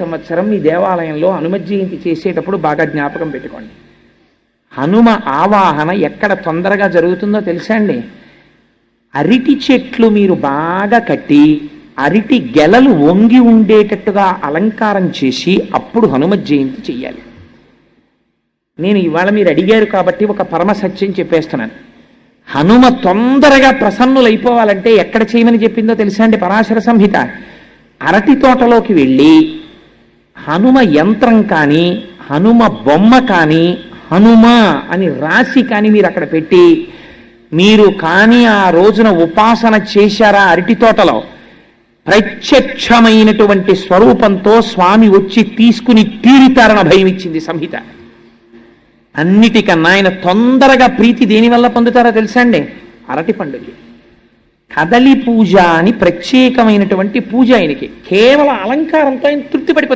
సంవత్సరం మీ దేవాలయంలో హనుమ జయంతి చేసేటప్పుడు బాగా జ్ఞాపకం పెట్టుకోండి. హనుమ ఆవాహన ఎక్కడ తొందరగా జరుగుతుందో తెలుసా అండి? అరటి చెట్లు మీరు బాగా కట్టి అరటి గెలలు వంగి ఉండేటట్టుగా అలంకారం చేసి అప్పుడు హనుమ జయంతి చెయ్యాలి. నేను ఇవాళ మీరు అడిగారు కాబట్టి ఒక పరమ సత్యం చెప్పేస్తున్నాను. హనుమ తొందరగా ప్రసన్నులైపోవాలంటే ఎక్కడ చేయమని చెప్పిందో తెలుసా అండి పరాశర సంహిత? అరటి తోటలోకి వెళ్ళి హనుమ యంత్రం కానీ హనుమ బొమ్మ కానీ హనుమ అని రాసి కానీ మీరు అక్కడ పెట్టి మీరు కానీ ఆ రోజున ఉపాసన చేశారా అరటి తోటలో? ప్రత్యక్షమైనటువంటి స్వరూపంతో స్వామి వచ్చి తీసుకుని తీరుతారన భయం ఇచ్చింది సంహిత. అన్నిటికన్నా ఆయన తొందరగా ప్రీతి దేని వల్ల పొందుతారో తెలుసా అండి? అరటి పండుగ కదలి పూజ అని ప్రత్యేకమైనటువంటి పూజ ఆయనకి. కేవలం అలంకారంతో ఆయన తృప్తి పడిపోతుంది